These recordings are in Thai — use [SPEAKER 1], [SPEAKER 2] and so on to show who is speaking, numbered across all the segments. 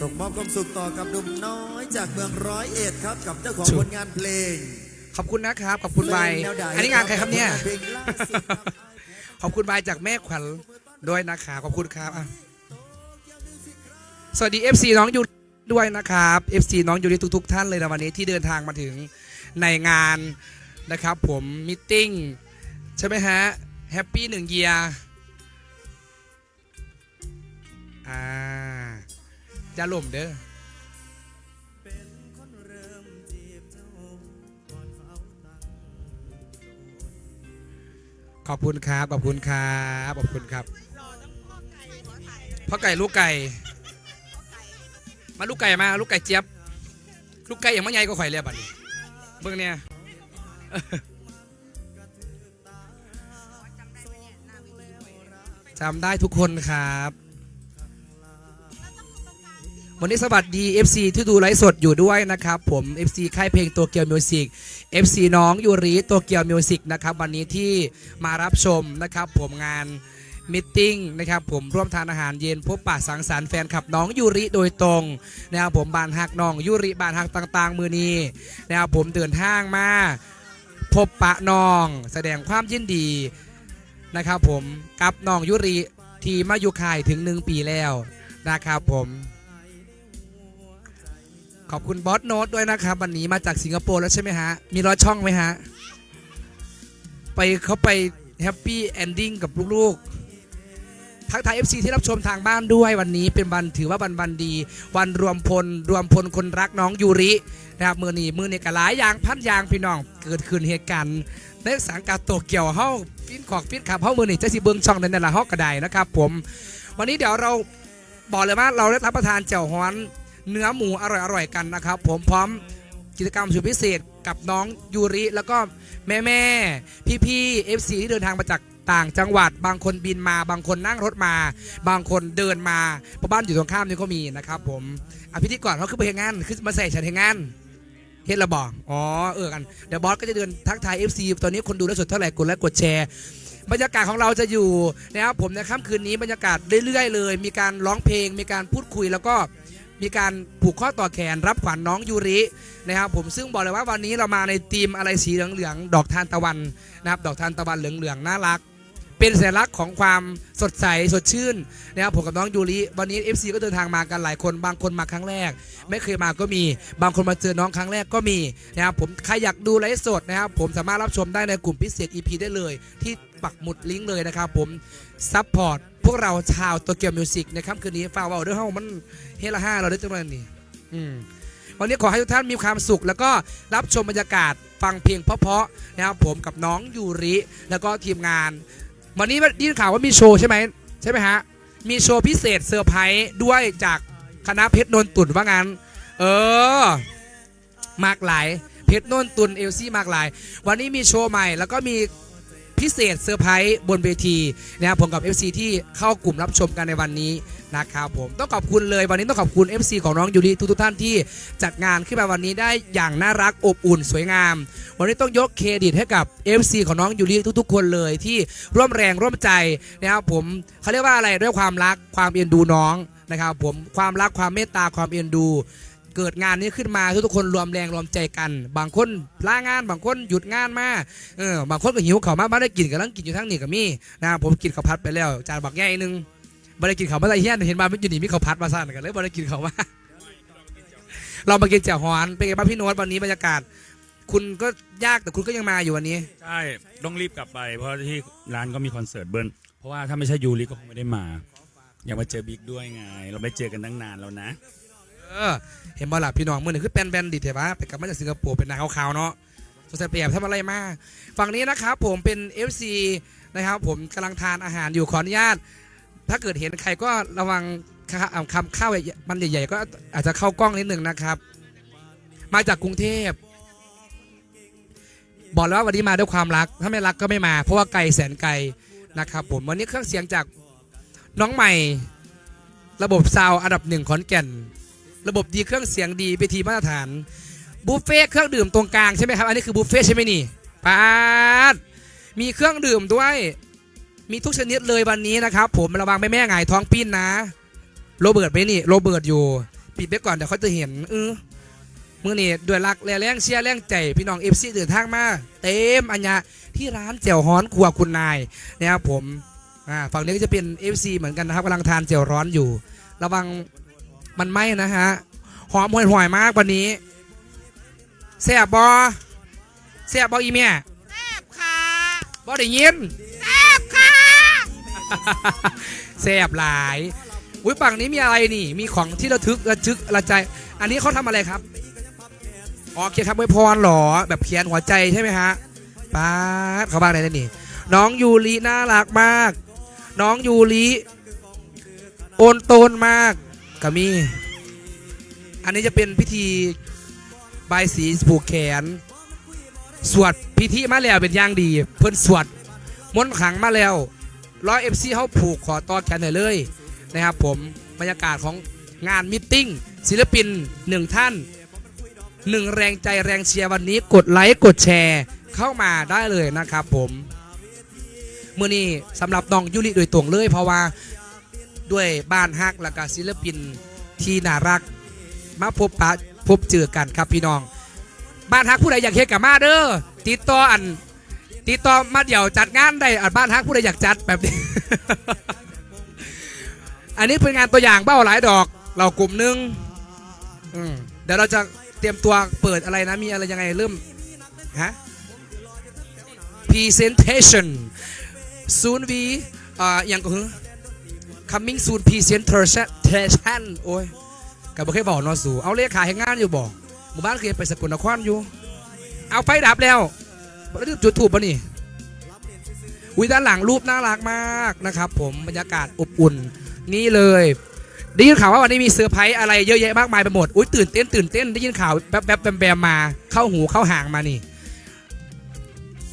[SPEAKER 1] ส่งมอบความสุขต่อกับหนุ่มน้อยจากเมืองร้อยเอ็ดครับ กับเจ้าของ
[SPEAKER 2] ถูก
[SPEAKER 1] ผลงานเพลง
[SPEAKER 2] ขอบคุณนะครับ ขอบคุณใบ
[SPEAKER 1] เพลงแนวใด
[SPEAKER 2] อันนี้งานใครครับเนี่ย
[SPEAKER 1] เพลงล่าสุดครับ
[SPEAKER 2] ขอบคุณใบจากแม่ขวัญด้วยนะครับขอบคุณครับอะสวัสดี FC น้องยูริด้วยนะครับ FC น้องยูริทุก ๆ ท่านเลยนะวันนี้ที่เดินทางมาถึงในงานนะครับผมมิทติ้งใช่ไหมฮะแฮปปี้หนึ่งเยียอ่า จะล่มเด้อขอบคุณครับ ขอบคุณครับ ขอบคุณครับพ่อไก่ลูกไก่ มาลูกไก่มาลูกไก่เจี๊ยบ ลูกไก่อย่างมะใหญ่ก็ข่อยเลยบัดนี้เบิ่งเนี่ยจำได้ทุกคนครับ วันนี้สวัสดี FC ที่ดูไลฟ์สดอยู่ด้วยนะครับผม FC ค่ายเพลงตัวเกียวมิวสิก FC น้องยูริตัวเกียวมิวสิกนะครับวันนี้ที่มารับชมนะครับผมงานมิทติ้งนะครับผมร่วมทานอาหารเย็นพบปะสังสรรค์แฟนคลับน้องยูริโดยตรงนะครับผมบานหักน้องยูริบานหักต่าง ๆ มือนี้นะครับผมเดินทางมาพบปะน้อง แสดงความยินดีนะครับผมกับน้องยุริที่มาอยู่ค่ายถึงหนึ่งปีแล้วนะครับผม ขอบคุณบอสโน้ตด้วยนะครับ วันนี้มาจากสิงคโปร์แล้วใช่ไหมฮะ มีรอยช่องไหมฮะ ไปเขาไปแฮปปี้เอนดิ้งกับลูกๆ ทักทาย FC ที่รับชมทางบ้านด้วยวันนี้เป็นวันถือว่าวันวันดี วันรวมพล รวมพลคนรักน้องยูรินะครับมือนี้มือเนี้กหลายอย่างพันอยางพี่น้อง เกิดขึ้นเหตุการณ์ในสังกัดโตเกียวเฮาฟินขอกฟินขับเฮามือนี้จะสิเบิ้งช่องในนั่นแหละเฮากระไดนะครับ ผม วันนี้เดี๋ยวเราบอกเลยว่าเราได้รับประทานเจียวฮ้อน เนื้อหมูอร่อยๆกันนะครับ ผมพร้อมกิจกรรมสุดพิเศษกับน้องยูริ แล้วก็แม่แม่พี่พี่ๆ FC ที่เดินทางมาจากต่างจังหวัด บางคนบินมา บางคนนั่งรถมา บางคนเดินมาเพราะบ้านอยู่ตรงข้ามนี่ก็มีนะครับ ผมอะพิธีก่อนเขาคือไปเฮงงานคือมาใส่ฉันเฮงงานเฮ็ดระบอกอ๋อเออกันเดี๋ยวบอสก็จะเดินทักทาย FC ตอนนี้คนดูแล้วสุดเท่าไหร่กดไลค์กดแชร์บรรยากาศของเราจะอยู่นะครับผมในค่ำคืนนี้บรรยากาศเรื่อยๆเลย มีการร้องเพลง มีการพูดคุยแล้วก็ มีการผูกข้อต่อแขนรับขวัญน้องยูรินะครับผมซึ่งบอกเลยว่าวันนี้เรามาในธีมอะไรสีเหลืองๆดอกทานตะวันนะครับดอกทานตะวันเหลืองๆน่ารัก เป็นสัญลักษณ์ของความสดใสสดชื่นนะครับผมกับน้องยูริวันนี้ FC ก็เดินทางมากันหลายคน บางคนมาครั้งแรก ไม่เคยมาก็มี บางคนมาเจอน้องครั้งแรกก็มีนะครับผมใครอยากดูไลฟ์สดนะครับผมสามารถรับชมได้ในกลุ่มพิเศษ EP ได้เลย ที่ปักหมุดลิงก์เลยนะครับผมซัพพอร์ตพวกเราชาวตัวเกียวมิวสิกในค่ำคืนนี้ฝากว่าเรื่องเฮามันเฮละห้าเราได้จังเลยนี่อืมวันนี้ขอให้ทุกท่านมีความสุข แล้วก็รับชมบรรยากาศฟังเพลงเพราะๆนะครับผมกับน้องยูริ แล้วก็ทีมงาน วันนี้ได้ยินข่าวว่ามีโชว์ใช่ไหมใช่ไหมฮะ มีโชว์พิเศษเซอร์ไพรส์ด้วยจากคณะเพชรนนตุ่นว่างั้น เออ มากหลาย เพชรนนตุนเอลซี่มากหลาย วันนี้มีโชว์ใหม่ แล้วก็มี พิเศษเซอร์ไพรส์บนเวทีนะครับผมกับ FC ที่เข้ากลุ่มรับชมกันในวันนี้นะครับผมต้องขอบคุณเลยวันนี้ต้องขอบคุณ FC ของน้องยูริทุกๆท่านที่จัดงานขึ้นมาวันนี้ได้อย่างน่ารักอบอุ่นสวยงาม วันนี้ต้องยกเครดิตให้กับ FC ของน้องยูริทุก ๆ คนเลยที่ร่วมแรงร่วมใจนะครับผมเขาเรียกว่าอะไรด้วยความรักความเอ็นดูน้องนะครับผมความรักความเมตตาความเอ็นดู เกิดงานนี้ขึ้นมาทุกคนรวมแรงรวมใจกัน บางคนลางาน บางคนหยุดงานมาเออบางคนก็หิวข้าวมาบ้านได้กินกันลังกินอยู่ทั้งนี่กับมี่นะครับผมกินข้าวผัดไปแล้ว จานบักใหญ่หนึงบ่ได้กินข้าวมาใส่เฮี้ยนเห็นมาไม่อยู่นี่มีข้าวผัดมาสั่นกันเลยบ่ได้กินข้าวมาเรามากินแจ่วฮอนเป็นไงบ้างพี่โน้ตวันนี้บรรยากาศ คุณก็ยากแต่คุณก็ยังมาอยู่วันนี้
[SPEAKER 3] ใช่ต้องรีบกลับไป เพราะที่ร้านก็มีคอนเสิร์ตเบิร์นเพราะว่าถ้าไม่ใช่ยูริก็คงไม่ได้มา อยากมาเจอบิ๊กด้วยไง เราไม่เจอกันตั้งนานแล้วนะ
[SPEAKER 2] เออเห็นบอลล่ะพี่น้องมือหนึ่งคือแปนแบนดิเถอวะไปกลับมาจากสิงคโปร์เป็นนางขาวๆเนาะสงสัยไปแอบทำอะไรมาฝั่งนี้นะครับผมเป็น FC นะครับผมกำลังทานอาหารอยู่ขออนุญาต ถ้าเกิดเห็นใครก็ระวังคำข้าวมันใหญ่ๆก็อาจจะเข้ากล้องนิดหนึ่งนะครับ มาจากกรุงเทพบอกแล้วว่าวันนี้มาด้วยความรัก ถ้าไม่รักก็ไม่มา เพราะว่าไกลแสนไกลนะครับผมวันนี้เครื่องเสียงจากน้องใหม่ ระบบซาวอันดับหนึ่งขอนแก่น ระบบดีเครื่องเสียงดีไปทีมาตรฐานบุฟเฟ่ต์เครื่องดื่มตรงกลางใช่ไหมครับ อันนี้คือบุฟเฟ่ต์ใช่ไหมนี่ปาดมีเครื่องดื่มด้วย มีทุกชนิดเลยวันนี้นะครับ ผมระวังแม่แม่หงายท้องปิ้นนะโรเบิร์ตไหมนี่โรเบิร์ตอยู่ ปิดไปก่อนเดี๋ยวเขาจะเห็นเออมื่อนี้ด้วยรักแรงเชียร์แรงใจพี่น้องเอฟซีเดินทางมาเต็มอัญญาที่ร้านแจ่วฮ้อนครัวคุณนายนะครับผมอ่าฝั่งนี้ก็จะเป็น FC เหมือนกันนะครับกำลังทานแจ่วร้อนอยู่ ระวัง มันไหม้นะฮะ หอมห่วยห่วยๆมากวันนี้แซ่บบอแซ่บบออีเมีย
[SPEAKER 4] ค่ะ
[SPEAKER 2] บอได้ยิน
[SPEAKER 4] แซ่บค่ะ
[SPEAKER 2] แซ่บหลายอุ้ยฝั่งนี้มีอะไรนี่ มีของที่ระทึกระทึกระใจ อันนี้เขาทำอะไรครับอ๋อเขียนคำอวยพรเหรอ แบบเขียนหัวใจใช่ไหมฮะป้าดเขาบ้างไหนนี่ น้องยูริน่ารักมาก น้องยูริโอนโตนมาก ก็มี อันนี้จะเป็นพิธีบายสีผูกแขน สวดพิธีมาแล้วเป็นอย่างดี เพิ่นสวดมนต์ขังมาแล้วร้อยเอฟซีเขาผูกขอต่อแขนหน่อยเลยนะครับผมบรรยากาศของงานมิทติ้งศิลปินหนึ่งท่านหนึ่งแรงใจแรงเชียร์วันนี้กดไลค์กดแชร์เข้ามาได้เลยนะครับผมเมื่อนี้สำหรับน้องยุริโดยตรงเลยเพราะว่า ด้วยบ้านฮักและก็ศิลปินที่น่ารัก มาพบปะพบเจอกันครับพี่น้อง บ้านฮักผู้ใดอยากเฮ็ดกับมาเด้อติดต่ออันติดต่อมาเดี๋ยวจัดงานได้อันบ้านฮักผู้ใดอยากจัดแบบนี้ อันนี้เป็นงานตัวอย่างเบ้าหลายดอก เรากลุ่มหนึงเดี๋ยวเราจะเตรียมตัวเปิดอะไรนะมีอะไรยังไงเริ่มฮะ presentation soon we อ่าอย่างก็คือ coming soon presentation โอ้ยกับบ่เคยบอกนอสู่เอาเลขาให้งานอยู่บอกหมู่บ้านเคยไปสกลนครอยู่ เอาไฟดับแล้วแล้วจุดถูกปะนี่อุ้ยด้านหลังรูปน่ารักมากนะครับ ผมบรรยากาศอบอุ่น นี่เลยได้ยินข่าวว่าวันนี้มีเซอร์ไพรส์อะไรเยอะแยะมากมายไปหมด อุ้ยตื่นเต้นตื่นเต้นได้ยินข่าวแป๊บแป๊บแบมแบมมา เข้าหูเข้าห่างมานี่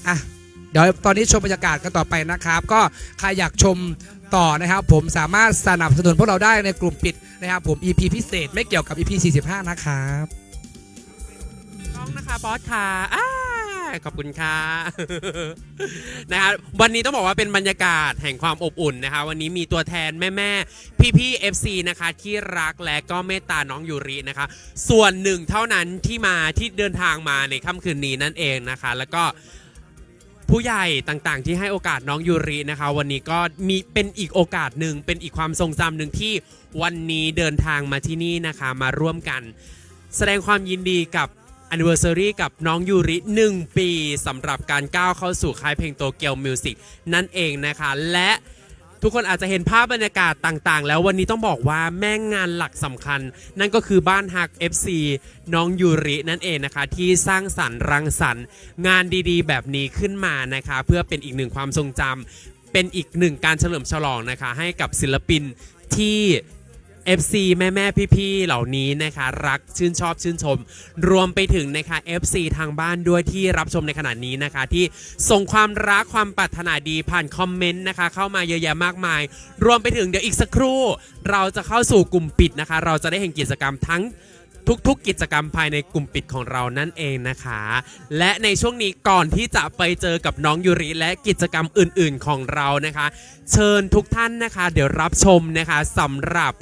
[SPEAKER 2] อะ เดี๋ยวตอนนี้ชมบรรยากาศกันต่อไปนะครับ ก็ใครอยากชม ต่อนะครับ ผมสามารถสนับสนุนพวกเราได้ในกลุ่มปิดนะครับ ผม EP พิเศษไม่เกี่ยวกับ EP 45 นะครับ
[SPEAKER 4] น้องนะคะบอสค่ะขอบคุณค่ะนะคะวันนี้ต้องบอกว่าเป็นบรรยากาศแห่งความอบอุ่นนะคะ วันนี้มีตัวแทนแม่แม่พี่พี่ๆ FC นะคะ ที่รักและก็เมตตาน้องยูรินะคะ ส่วนหนึ่งเท่านั้นที่มาที่เดินทางมาในค่ำคืนนี้นั่นเองนะคะ แล้วก็ ผู้ใหญ่ต่างๆ ที่ให้โอกาสน้องยูรินะคะ วันนี้ก็มีเป็นอีกโอกาสหนึ่งเป็นอีกความทรงจำหนึ่งที่วันนี้เดินทางมาที่นี่นะคะมาร่วมกัน แสดงความยินดีกับ anniversary กับน้องยูริ 1 ปีสำหรับการก้าวเข้าสู่ค่ายเพลงโตเกียวมิวสิกนั่นเองนะคะ และ ทุกคนอาจจะเห็นภาพบรรยากาศต่างๆ แล้ววันนี้ต้องบอกว่าแม่งงานหลักสำคัญ นั่นก็คือบ้านฮัก FC น้องยูรินั่นเองนะคะ ที่สร้างสรรค์รังสรรค์งานดีๆ แบบนี้ขึ้นมานะคะ เพื่อเป็นอีกหนึ่งความทรงจำเป็นอีกหนึ่งการเฉลิมฉลองนะคะ ให้กับศิลปินที่ FC แม่แม่ๆพี่ๆเหล่านี้นะคะ รักชื่นชอบชื่นชม รวมไปถึงนะคะ FC ทางบ้านด้วยที่รับชมในขณะนี้นะคะ ที่ส่งความรักความปรารถนาดีผ่านคอมเมนต์นะคะ เข้ามาเยอะแยะมากมาย รวมไปถึงเดี๋ยวอีกสักครู่ เราจะเข้าสู่กลุ่มปิดนะคะ เราจะได้เห็นกิจกรรมทั้งทุกๆ กิจกรรมภายในกลุ่มปิดของเรานั่นเองนะคะ และในช่วงนี้ก่อนที่จะไปเจอกับน้องยูริและกิจกรรมอื่น ๆของเรานะคะ เชิญทุกท่านนะคะ เดี๋ยวรับชมนะคะสำหรับ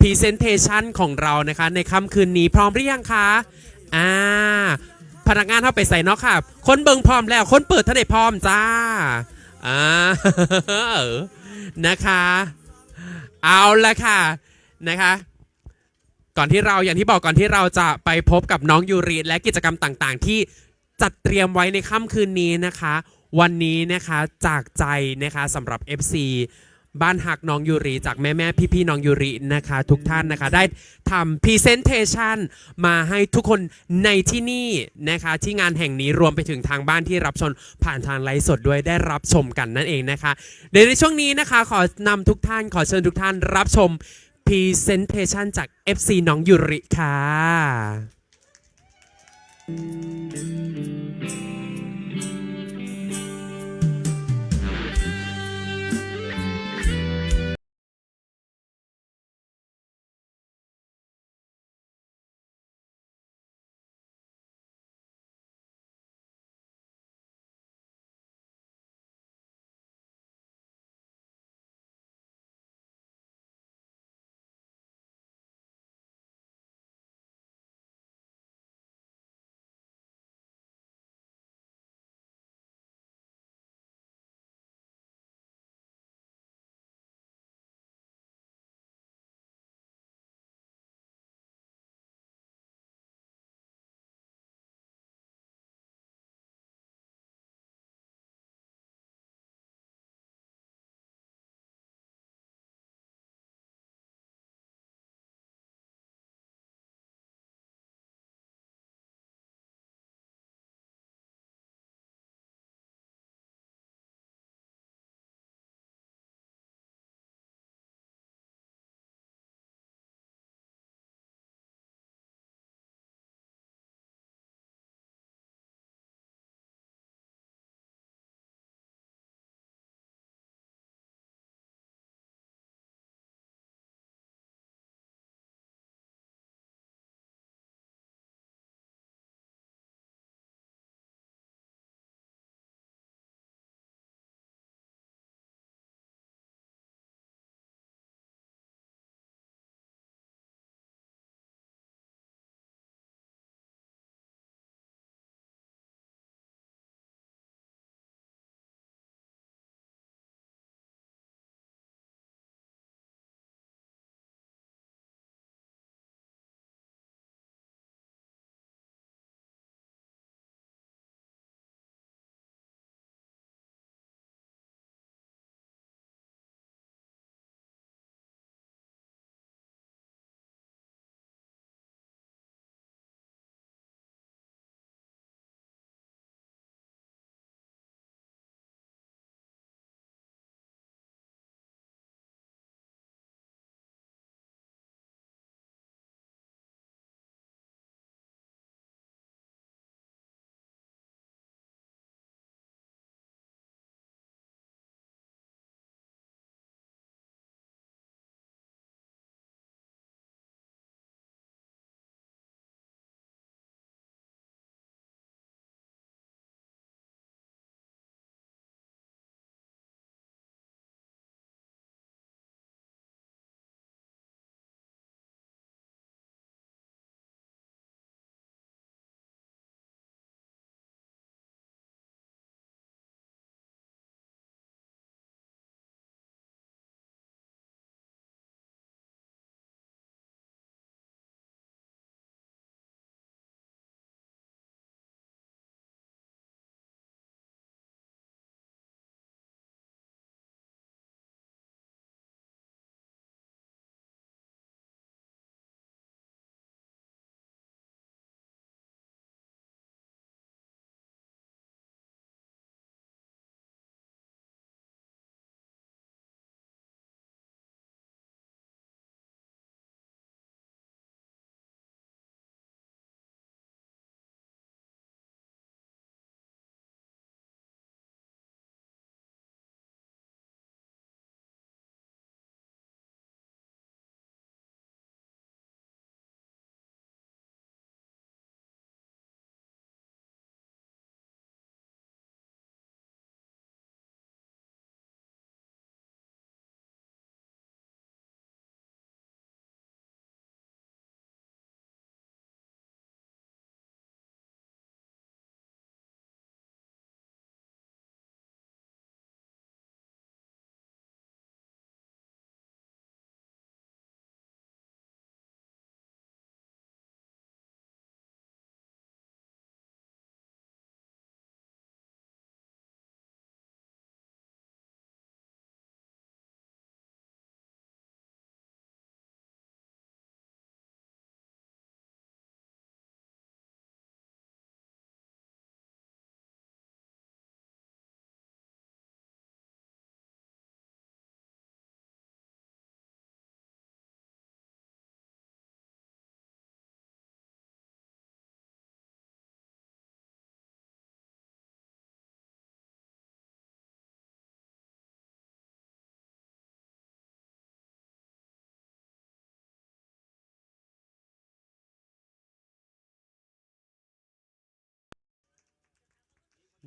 [SPEAKER 4] Presentation ของเรานะคะ ในค่ำคืนนี้พร้อมหรือยังคะ อ่า พนักงานเข้าไปใส่เนาะค่ะ คนเบิงพร้อมแล้วคนเปิดทะเลพร้อมจ้า อ่า นะคะ เอาละค่ะ นะคะก่อนที่เราอย่างที่บอกก่อนที่เราจะไปพบกับน้องยูรีและกิจกรรมต่างๆ ที่จัดเตรียมไว้ในค่ำคืนนี้นะคะ วันนี้นะคะจากใจนะคะสำหรับ FC บ้านหักน้องยูรีจากแม่แม่พี่พี่น้องยูรีนะคะ ทุกท่านนะคะได้ทำ Presentation มาให้ทุกคนในที่นี่นะคะที่งานแห่งนี้รวมไปถึงทางบ้านที่รับชมผ่านทางไลฟ์สดด้วยได้รับชมกันนั่นเองนะคะเดี๋ยวในช่วงนี้นะคะขอนำทุกท่านขอเชิญทุกท่านรับชม Presentation จาก FC น้องยูริค่ะ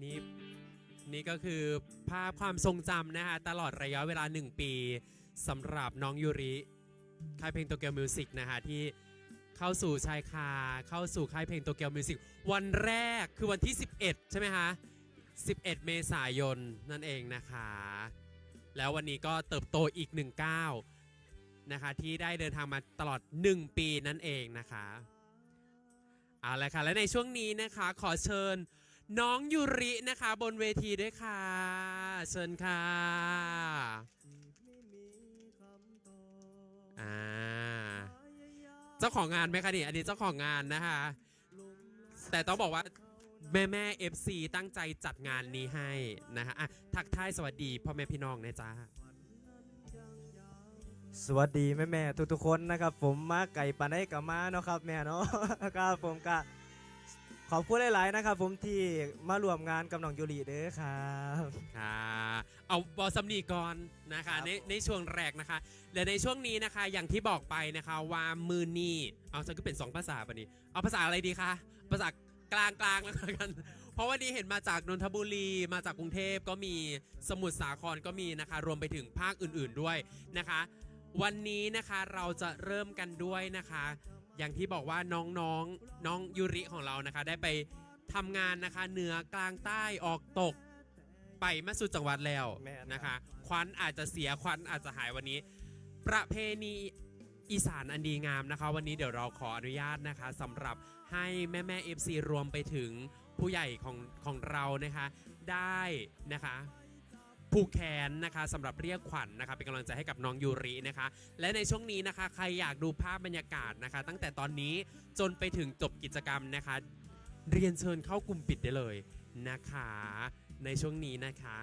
[SPEAKER 4] นี่นี่ก็คือภาพความทรงจำนะคะตลอดระยะเวลา 1 ปีสำหรับน้องยูริค่ายเพลงโตเกียวมิวสิกนะคะที่เข้าสู่ชายคาเข้าสู่ค่ายเพลงโตเกียวมิวสิกวันแรกคือวันที่ 11 ใช่ไหมคะ 11 เมษายนนั่นเองนะคะ แล้ววันนี้ก็เติบโตอีกหนึ่งก้านะคะที่ได้เดินทางมาตลอด 1 ปีนั่นเองนะคะเอาละค่ะและในช่วงนี้นะคะขอเชิญ น้องยูรินะคะ บนเวทีด้วยค่ะ เชิญค่ะอ่าเจ้าของงานไหมคะนี่อันนี้เจ้าของงานนะคะ แต่ต้องบอกว่าแม่แม่เอฟซีตั้งใจจัดงานนี้ให้นะฮะอะทักทายสวัสดีพ่อแม่พี่น้องนะจ๊ะ
[SPEAKER 5] สวัสดีแม่แม่ทุกๆคนนะครับ ผมมาไก่ปานได้กับมาเนาะครับ แม่เนาะครับผมก็ ขอบคุณหลาย ๆ นะครับผมที่มารวมงานกับน้องยูริเด้อครับ
[SPEAKER 4] ค่ะเอาบอสำนีก่อนนะ
[SPEAKER 5] ครั
[SPEAKER 4] คะ
[SPEAKER 5] บ
[SPEAKER 4] ในในช่วงแรกนะคะ และในช่วงนี้นะคะอย่างที่บอกไปนะคะว่ามือนี่เอาจะก็เป็นสองภาษาปะนี่เอาภาษาอะไรดีคะภาษากลางกลางๆแล้วกัน เพราะวันนี้เห็นมาจากนนทบุรีมาจากกรุงเทพก็มีสมุทรสาครก็มีนะคะ รวมไปถึงภาคอื่นๆด้วยนะคะ วันนี้นะคะเราจะเริ่มกันด้วยนะคะ อย่างที่บอกว่าน้องๆน้องน้องยูริของเรานะคะ ได้ไปทำงานนะคะเหนือกลางใต้ออกตก ไปมาสู่จังหวัดแล้ว
[SPEAKER 5] แม่น
[SPEAKER 4] นะคะควันอาจจะเสียควันอาจจะหายวันนี้ ประเพณีอีสานอันดีงามนะคะ วันนี้เดี๋ยวเราขออนุญาตนะคะสำหรับให้แม่แม่เอฟซีรวมไปถึงผู้ใหญ่ของของเรานะคะ ได้นะคะ ผูกแขนนะคะสำหรับเรียกขวัญนะคะ เป็นกำลังใจให้กับน้องยูรินะคะ และในช่วงนี้นะคะ ใครอยากดูภาพบรรยากาศนะคะ ตั้งแต่ตอนนี้จนไปถึงจบกิจกรรมนะคะ เรียนเชิญเข้ากลุ่มปิดได้เลยนะคะ ในช่วงนี้นะคะ